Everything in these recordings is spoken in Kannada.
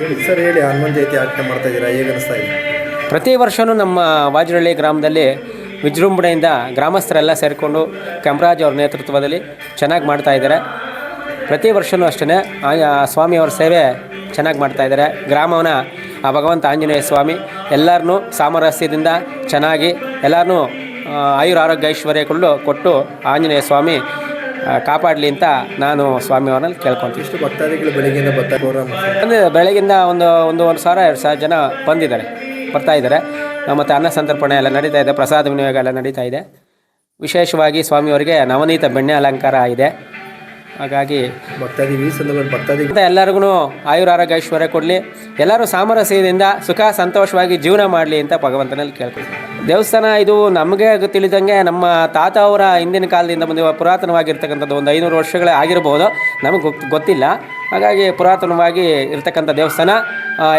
ಹೇಳಿ. ಸರ್ ಹೇಳಿ ಹನುಮಾನ್ ಜಯಂತಿ ಆಚರಣೆ ಮಾಡ್ತಾ ಇದ್ದೀರಾ? ಹೇಗೆ ಅನಿಸ್ತಾ ಇದೆ? ಪ್ರತಿ ವರ್ಷವೂ ನಮ್ಮ ವಾಜರಳ್ಳಿ ಗ್ರಾಮದಲ್ಲಿ ವಿಜೃಂಭಣೆಯಿಂದ ಗ್ರಾಮಸ್ಥರೆಲ್ಲ ಸೇರಿಕೊಂಡು ಕೆಂಪರಾಜ್ ಅವ್ರ ನೇತೃತ್ವದಲ್ಲಿ ಚೆನ್ನಾಗಿ ಮಾಡ್ತಾ ಇದ್ದಾರೆ. ಪ್ರತಿ ವರ್ಷವೂ ಅಷ್ಟೇ ಸ್ವಾಮಿಯವ್ರ ಸೇವೆ ಚೆನ್ನಾಗಿ ಮಾಡ್ತಾ ಇದ್ದಾರೆ. ಗ್ರಾಮವನ್ನ ಆ ಭಗವಂತ ಆಂಜನೇಯ ಸ್ವಾಮಿ ಎಲ್ಲರನ್ನೂ ಸಾಮರಸ್ಯದಿಂದ ಚೆನ್ನಾಗಿ ಎಲ್ಲರನ್ನೂ ಆಯುರ ಆರೋಗ್ಯ ಐಶ್ವರ್ಯಗಳು ಕೊಟ್ಟು ಆಂಜನೇಯ ಸ್ವಾಮಿ ಕಾಪಾಡಲಿ ಅಂತ ನಾನು ಸ್ವಾಮಿಯವ್ರನ್ನ ಕೇಳ್ಕೊತೀನಿ. ಇಷ್ಟು ಭಕ್ತಾದಿಗಳು ಬೆಳಿಗ್ಗೆಯಿಂದ ಬರ್ತಾ ಪ್ರೋಗ್ರಾಮ್ ಅಂದರೆ ಬೆಳಗಿಂದ ಒಂದು ಒಂದು ಒಂದು ಸಾವಿರ ಎರಡು ಸಾವಿರ ಜನ ಬಂದಿದ್ದಾರೆ ಬರ್ತಾ ಇದ್ದಾರೆ. ಮತ್ತು ಅನ್ನ ಸಂತರ್ಪಣೆ ಎಲ್ಲ ನಡೀತಾ ಇದೆ ಪ್ರಸಾದ ವಿನಿಯೋಗ ಎಲ್ಲ ನಡೀತಾ ಇದೆ. ವಿಶೇಷವಾಗಿ ಸ್ವಾಮಿಯವರಿಗೆ ನವನೀತ ಬೆಣ್ಣೆ ಅಲಂಕಾರ ಇದೆ. ಹಾಗಾಗಿ ಭಕ್ತಾದಿ ಈ ಸಂದರ್ಭದಲ್ಲಿ ಭಕ್ತಾದಿ ಅಂತ ಎಲ್ಲರಿಗೂ ಆಯುರ ಆರೋಗ್ಯ ಐಶ್ವರ್ಯ ಕೊಡಲಿ. ಎಲ್ಲರೂ ಸಾಮರಸ್ಯದಿಂದ ಸುಖ ಸಂತೋಷವಾಗಿ ಜೀವನ ಮಾಡಲಿ ಅಂತ ಭಗವಂತನಲ್ಲಿ ಕೇಳ್ತೀವಿ ದೇವಸ್ಥಾನ ಇದು ನಮಗೆ ತಿಳಿದಂಗೆ ನಮ್ಮ ತಾತ ಅವರ ಹಿಂದಿನ ಕಾಲದಿಂದ ಬಂದಿರುವ ಪುರಾತನವಾಗಿರ್ತಕ್ಕಂಥದ್ದು ಒಂದು ಐನೂರು ವರ್ಷಗಳೇ ಆಗಿರ್ಬೋದು. ನಮಗೆ ಗೊತ್- ಗೊತ್ತಿಲ್ಲ. ಹಾಗಾಗಿ ಪುರಾತನವಾಗಿ ಇರ್ತಕ್ಕಂಥ ದೇವಸ್ಥಾನ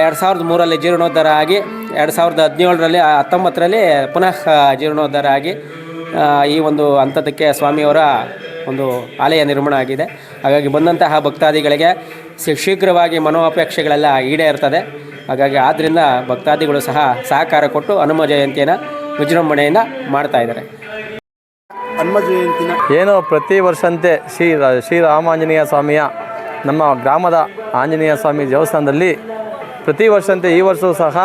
ಎರಡು ಸಾವಿರದ ಮೂರರಲ್ಲಿ ಜೀರ್ಣೋದ್ಧಾರ ಆಗಿ ಎರಡು ಸಾವಿರದ ಹದಿನೇಳರಲ್ಲಿ ಹತ್ತೊಂಬತ್ತರಲ್ಲಿ ಪುನಃ ಜೀರ್ಣೋದ್ಧಾರ ಆಗಿ ಈ ಒಂದು ಹಂತದಕ್ಕೆ ಸ್ವಾಮಿಯವರ ಒಂದು ಆಲಯ ನಿರ್ಮಾಣ ಆಗಿದೆ. ಹಾಗಾಗಿ ಬಂದಂತಹ ಭಕ್ತಾದಿಗಳಿಗೆ ಶೀಘ್ರವಾಗಿ ಮನೋಪೇಕ್ಷೆಗಳೆಲ್ಲ ಈಡೇರ್ತದೆ ಹಾಗಾಗಿ ಆದ್ದರಿಂದ ಭಕ್ತಾದಿಗಳು ಸಹ ಸಹಕಾರ ಕೊಟ್ಟು ಹನುಮ ಜಯಂತಿಯನ್ನು ವಿಜೃಂಭಣೆಯಿಂದ ಮಾಡ್ತಾ ಇದ್ದಾರೆ. ಹನುಮ ಜಯಂತಿನ ಏನು ಪ್ರತಿ ವರ್ಷಂತೆ ಶ್ರೀ ಶ್ರೀರಾಮಾಂಜನೇಯ ಸ್ವಾಮಿಯ ನಮ್ಮ ಗ್ರಾಮದ ಆಂಜನೇಯ ಸ್ವಾಮಿ ದೇವಸ್ಥಾನದಲ್ಲಿ ಪ್ರತಿ ವರ್ಷಂತೆ ಈ ವರ್ಷವೂ ಸಹ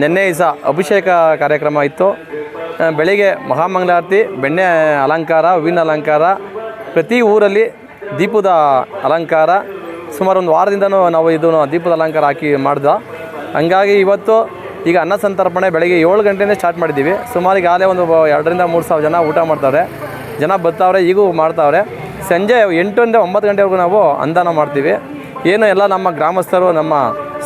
ನೆನ್ನೆ ದಿವಸ ಅಭಿಷೇಕ ಕಾರ್ಯಕ್ರಮ ಇತ್ತು. ಬೆಳಿಗ್ಗೆ ಮಹಾಮಂಗಳಾರತಿ, ಬೆಣ್ಣೆ ಅಲಂಕಾರ, ಹೂವಿನ ಅಲಂಕಾರ, ಪ್ರತಿ ಊರಲ್ಲಿ ದೀಪದ ಅಲಂಕಾರ. ಸುಮಾರು ಒಂದು ವಾರದಿಂದನೂ ನಾವು ಇದು ದೀಪದ ಅಲಂಕಾರ ಹಾಕಿ ಮಾಡ್ದ. ಹಂಗಾಗಿ ಇವತ್ತು ಈಗ ಅನ್ನ ಸಂತರ್ಪಣೆ ಬೆಳಗ್ಗೆ ಏಳು ಗಂಟೆಯಿಂದ ಸ್ಟಾರ್ಟ್ ಮಾಡಿದ್ದೀವಿ. ಸುಮಾರು ಈಗಾಗಲೇ ಒಂದು ಎರಡರಿಂದ ಮೂರು ಸಾವಿರ ಜನ ಊಟ ಮಾಡ್ತಾರೆ ಜನ ಬರ್ತಾವ್ರೆ, ಈಗೂ ಮಾಡ್ತಾವ್ರೆ. ಸಂಜೆ ಎಂಟರಿಂದ ಒಂಬತ್ತು ಗಂಟೆವರೆಗೂ ನಾವು ಅನ್ನದಾನ ಮಾಡ್ತೀವಿ. ಏನು ಎಲ್ಲ ನಮ್ಮ ಗ್ರಾಮಸ್ಥರು, ನಮ್ಮ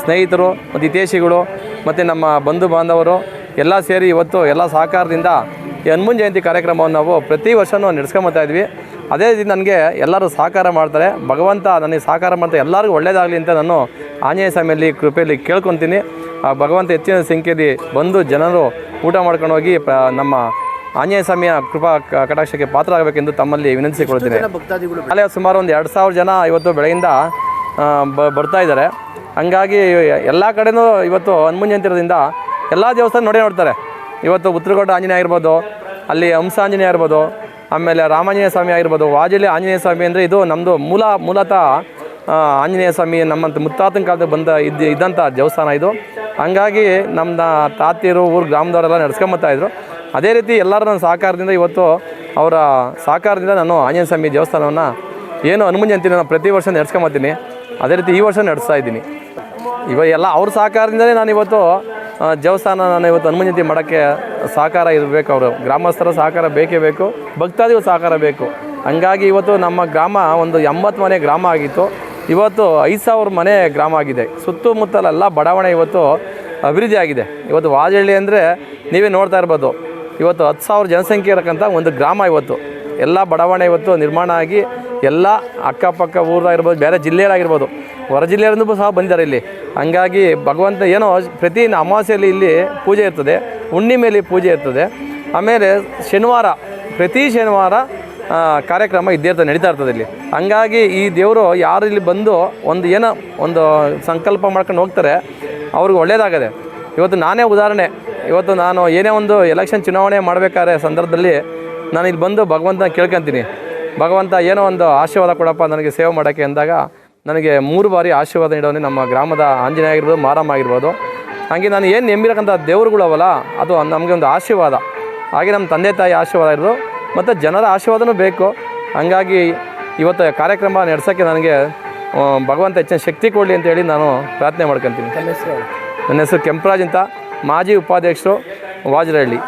ಸ್ನೇಹಿತರು, ಮತ್ತು ಹಿತೇಶಿಗಳು ಮತ್ತು ನಮ್ಮ ಬಂಧು ಬಾಂಧವರು ಎಲ್ಲ ಸೇರಿ ಇವತ್ತು ಎಲ್ಲ ಸಹಕಾರದಿಂದ ಈ ಹನುಮನ್ ಜಯಂತಿ ಕಾರ್ಯಕ್ರಮವನ್ನು ನಾವು ಪ್ರತಿ ವರ್ಷವೂ ನಡೆಸ್ಕೊಂಬತ್ತಾ ಇದ್ವಿ. ಅದೇ ರೀತಿ ನನಗೆ ಎಲ್ಲರೂ ಸಹಕಾರ ಮಾಡ್ತಾರೆ. ಭಗವಂತ ನನಗೆ ಸಹಕಾರ ಮಾಡ್ತಾರೆ ಎಲ್ಲರಿಗೂ ಒಳ್ಳೆಯದಾಗಲಿ ಅಂತ ನಾನು ಆಂಜನೇಯ ಸ್ವಾಮಿಯಲ್ಲಿ ಕೃಪೆಯಲ್ಲಿ ಕೇಳ್ಕೊತೀನಿ. ಆ ಭಗವಂತ ಹೆಚ್ಚಿನ ಸಂಖ್ಯೆಯಲ್ಲಿ ಬಂದು ಜನರು ಊಟ ಮಾಡ್ಕೊಂಡು ಹೋಗಿ ಪ ನಮ್ಮ ಆಂಜನೇಯ ಸ್ವಾಮಿಯ ಕೃಪಾ ಕಟಾಕ್ಷಕ್ಕೆ ಪಾತ್ರ ಆಗಬೇಕೆಂದು ತಮ್ಮಲ್ಲಿ ವಿನಂತಿಸಿಕೊಳ್ತೀನಿ ಅಲ್ಲೇ ಸುಮಾರು ಒಂದು ಎರಡು ಸಾವಿರ ಜನ ಇವತ್ತು ಬೆಳಗಿಂದ ಆ, ಬ- ಬರ್ತಾ ಇದ್ದಾರೆ. ಹಂಗಾಗಿ ಎಲ್ಲ ಕಡೆಯೂ ಇವತ್ತು ಹನುಮನ್ ಜಯಂತಿ ಇರೋದ್ರಿಂದ ಎಲ್ಲ ದೇವಸ್ಥಾನ ನೋಡೇ ನೋಡ್ತಾರೆ. ಇವತ್ತು ಉತ್ತರಕೋಟೆ ಆಂಜನೇಯ ಆಗಿರ್ಬೋದು, ಅಲ್ಲಿ ಹಂಸ ಆಂಜನೇಯ ಇರ್ಬೋದು ಆಮೇಲೆ ರಾಮಾಂಜನೇಯ ಸ್ವಾಮಿ ಆಗಿರ್ಬೋದು, ವಾಜಲಿ ಆಂಜನೇಯ ಸ್ವಾಮಿ ಅಂದರೆ ಇದು ನಮ್ಮದು ಮೂಲ, ಮೂಲತಃ ಆಂಜನೇಯ ಸ್ವಾಮಿ ನಮ್ಮಂತ ಮುತ್ತಾತನ ಕಾಲದ ಬಂದ ಇದ್ದ ಇದ್ದಂಥ ದೇವಸ್ಥಾನ ಇದು. ಹಂಗಾಗಿ ನಮ್ಮ ತಾತಿಯರು ಊರು ಗ್ರಾಮದವರೆಲ್ಲ ನಡ್ಸ್ಕೊಂಬತ್ತಾ ಇದ್ರು. ಅದೇ ರೀತಿ ಎಲ್ಲರೂ ನನ್ನ ಸಹಕಾರದಿಂದ ಇವತ್ತು ಅವರ ಸಹಕಾರದಿಂದ ನಾನು ಆಂಜನೇಯ ಸ್ವಾಮಿ ದೇವಸ್ಥಾನವನ್ನು ಏನು ಹನುಮನ್ ಅಂತೀನಿ ನಾನು ಪ್ರತಿ ವರ್ಷ ನಡ್ಸ್ಕೊಂಬತ್ತೀನಿ. ಅದೇ ರೀತಿ ಈ ವರ್ಷ ನಡೆಸ್ತಾ ಇದ್ದೀನಿ. ಇವಾಗ ಎಲ್ಲ ಅವ್ರ ಸಹಕಾರದಿಂದಲೇ ನಾನು ಇವತ್ತು ದೇವಸ್ಥಾನ ನಾನು ಇವತ್ತು ಹನುಮನ್ ಜಯಂತಿ ಮಾಡೋಕ್ಕೆ ಸಹಕಾರ ಇರಬೇಕು ಅವರು. ಗ್ರಾಮಸ್ಥರ ಸಹಕಾರ ಬೇಕೇ ಬೇಕು, ಭಕ್ತಾದಿಗಳ ಸಹಕಾರ ಬೇಕು. ಹಂಗಾಗಿ ಇವತ್ತು ನಮ್ಮ ಗ್ರಾಮ ಒಂದು ಎಂಬತ್ತು ಮನೆ ಗ್ರಾಮ ಆಗಿತ್ತು. ಇವತ್ತು ಐದು ಸಾವಿರ ಮನೆ ಗ್ರಾಮ ಆಗಿದೆ. ಸುತ್ತಮುತ್ತಲೆಲ್ಲ ಬಡಾವಣೆ ಇವತ್ತು ಅಭಿವೃದ್ಧಿ ಆಗಿದೆ. ಇವತ್ತು ವಾಜಹಳ್ಳಿ ಅಂದರೆ ನೀವೇ ನೋಡ್ತಾ ಇರ್ಬೋದು. ಇವತ್ತು ಹತ್ತು ಸಾವಿರ ಜನಸಂಖ್ಯೆ ಇರಕ್ಕಂಥ ಒಂದು ಗ್ರಾಮ ಇವತ್ತು. ಎಲ್ಲ ಬಡಾವಣೆ ಇವತ್ತು ನಿರ್ಮಾಣ ಆಗಿ ಎಲ್ಲ ಅಕ್ಕಪಕ್ಕ ಊರಾಗಿರ್ಬೋದು, ಬೇರೆ ಜಿಲ್ಲೆಯಲ್ಲಾಗಿರ್ಬೋದು ಹೊರ ಜಿಲ್ಲೆಯಲ್ಲೂ ಸಹ ಬಂದಿದ್ದಾರೆ ಇಲ್ಲಿ. ಹಂಗಾಗಿ ಭಗವಂತ ಏನೋ ಪ್ರತಿ ಅಮಾವಾಸ್ಯೆಯಲ್ಲಿ ಇಲ್ಲಿ ಪೂಜೆ ಇರ್ತದೆ, ಹುಣ್ಣಿಮೆಯಲ್ಲಿ ಪೂಜೆ ಇರ್ತದೆ. ಆಮೇಲೆ ಶನಿವಾರ, ಪ್ರತಿ ಶನಿವಾರ ಕಾರ್ಯಕ್ರಮ ಇದ್ದೇ ಇರ್ತದೆ, ನಡೀತಾ ಇರ್ತದೆ ಇಲ್ಲಿ. ಹಂಗಾಗಿ ಈ ದೇವರು ಯಾರು ಇಲ್ಲಿ ಬಂದು ಒಂದು ಏನೋ ಒಂದು ಸಂಕಲ್ಪ ಮಾಡ್ಕೊಂಡು ಹೋಗ್ತಾರೆ, ಅವ್ರಿಗೆ ಒಳ್ಳೇದಾಗದೆ. ಇವತ್ತು ನಾನೇ ಉದಾಹರಣೆ. ಇವತ್ತು ನಾನು ಏನೇ ಒಂದು ಎಲೆಕ್ಷನ್ ಚುನಾವಣೆ ಮಾಡಬೇಕಾದ್ರೆ ಸಂದರ್ಭದಲ್ಲಿ ನಾನು ಇಲ್ಲಿ ಬಂದು ಭಗವಂತನ ಕೇಳ್ಕೊತೀನಿ. ಭಗವಂತ ಏನೋ ಒಂದು ಆಶೀರ್ವಾದ ಕೊಡಪ್ಪ, ನನಗೆ ಸೇವೆ ಮಾಡೋಕ್ಕೆ ಅಂದಾಗ ನನಗೆ ಮೂರು ಬಾರಿ ಆಶೀರ್ವಾದ ನೀಡೋನೆ ನಮ್ಮ ಗ್ರಾಮದ ಆಂಜನೇಯ ಆಗಿರ್ಬೋದು ಮಾರಮ್ಮ ಆಗಿರ್ಬೋದು. ಹಾಗೆ ನಾನು ಏನು ನೆಮ್ಮಿರಕ್ಕಂಥ ದೇವರುಗಳವಲ್ಲ ಅದು ನಮಗೆ ಒಂದು ಆಶೀರ್ವಾದ. ಹಾಗೆ ನಮ್ಮ ತಂದೆ ತಾಯಿ ಆಶೀರ್ವಾದ ಇರೋದು ಮತ್ತು ಜನರ ಆಶೀರ್ವಾದನೂ ಬೇಕು. ಹಂಗಾಗಿ ಇವತ್ತು ಕಾರ್ಯಕ್ರಮ ನಡೆಸೋಕ್ಕೆ ನನಗೆ ಭಗವಂತ ಹೆಚ್ಚಿನ ಶಕ್ತಿ ಕೊಡಲಿ ಅಂತೇಳಿ ನಾನು ಪ್ರಾರ್ಥನೆ ಮಾಡ್ಕೊತೀನಿ. ನನ್ನ ಹೆಸರು ಕೆಂಪರಾಜ್ ಅಂತ ಮಾಜಿ ಉಪಾಧ್ಯಕ್ಷರು ವಾಜರಹಳ್ಳಿ.